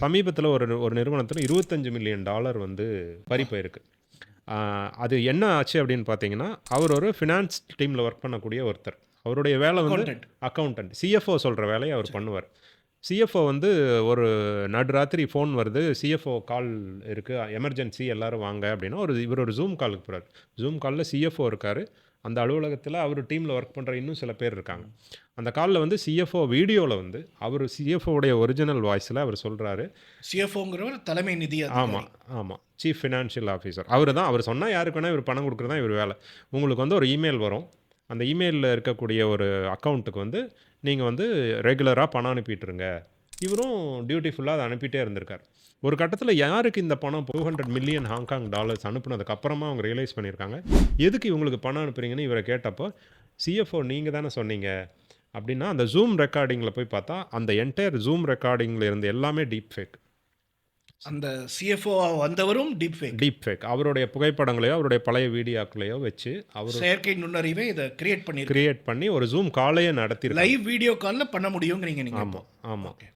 சமீபத்தில் ஒரு ஒரு நிறுவனத்தில் இருபத்தஞ்சு மில்லியன் டாலர் வந்து பறி போயிருக்கு. அது என்ன ஆச்சு அப்படின்னு பார்த்தீங்கன்னா அவர் ஒரு ஃபினான்ஸ் டீமில் ஒர்க் பண்ணக்கூடிய ஒருத்தர். அவருடைய வேலை வந்து. அக்கௌண்டன்ட் சிஎஃப்ஓ சொல்கிற வேலையை அவர் பண்ணுவார். சிஎஃப்ஓ வந்து ஒரு நடுராத்திரி ஃபோன் வருது. சிஎஃப்ஓ கால் இருக்குது எமர்ஜென்சி எல்லாரும் வாங்க அப்படின்னா ஒரு இவர் ஒரு ஜூம் காலுக்கு போகிறார் ஜூம் காலில் சிஎஃப்ஓ இருக்கார். அந்த அலுவலகத்தில் அவர் டீமில் ஒர்க் பண்ணுற இன்னும் சில பேர் இருக்காங்க. அந்த காலில் வந்து சிஎஃப்ஓ வீடியோவில் வந்து அவர் சிஎஃப்ஓடைய ஒரிஜினல் வாய்ஸில் அவர் சொல்கிறாரு சிஎஃப்ஓங்கிறவர் தலைமை நிதி. ஆமாம் ஆமாம் சீஃப் ஃபினான்ஷியல் ஆஃபீஸர் அவர் தான். அவர் சொன்னால் யாருக்கு வேணால் இவர் பணம் கொடுக்குறது தான் இவர் வேலை. உங்களுக்கு வந்து ஒரு இமெயில் வரும். அந்த இமெயிலில் இருக்கக்கூடிய ஒரு அக்கௌண்ட்டுக்கு வந்து நீங்கள் வந்து ரெகுலராக பணம் அனுப்பிட்டுருங்க. இவரும் டியூட்டிஃபுல்லாக அதை அனுப்பிட்டே இருந்திருக்கார். ஒரு கட்டத்தில் யாருக்கு இந்த பணம் two hundred million Hong Kong dollars அனுப்புனதுக்கு அப்புறமா அவங்க ரியலைஸ் பண்ணியிருக்காங்க? எதுக்கு இவங்களுக்கு பணம் அனுப்புறீங்கன்னு இவரை கேட்டப்போ சிஎஃப்ஓ நீங்கள் தானே சொன்னீங்க? அப்படின்னா அந்த ஜூம் ரெக்கார்டிங்கில் போய் பார்த்தா அந்த என்டையர் ஜூம் ரெக்கார்டிங்கில் இருந்து எல்லாமே டீப் ஃபேக் அந்த சிஎஃப்ஓ வந்தவரும் டீப் ஃபேக் டீப் ஃபேக் அவருடைய புகைப்படங்களையோ அவருடைய பழைய வீடியோக்களையோ வச்சு அவர் செயற்கை நுண்ணறிவை இதை கிரியேட் பண்ணிருக்கு. கிரியேட் பண்ணி ஒரு ஜூம் காலையே நடத்திருக்காங்க லைவ் வீடியோ காலில் பண்ண முடியுங்கிறீங்க நீங்க ஆமாம் ஆமாம் Okay.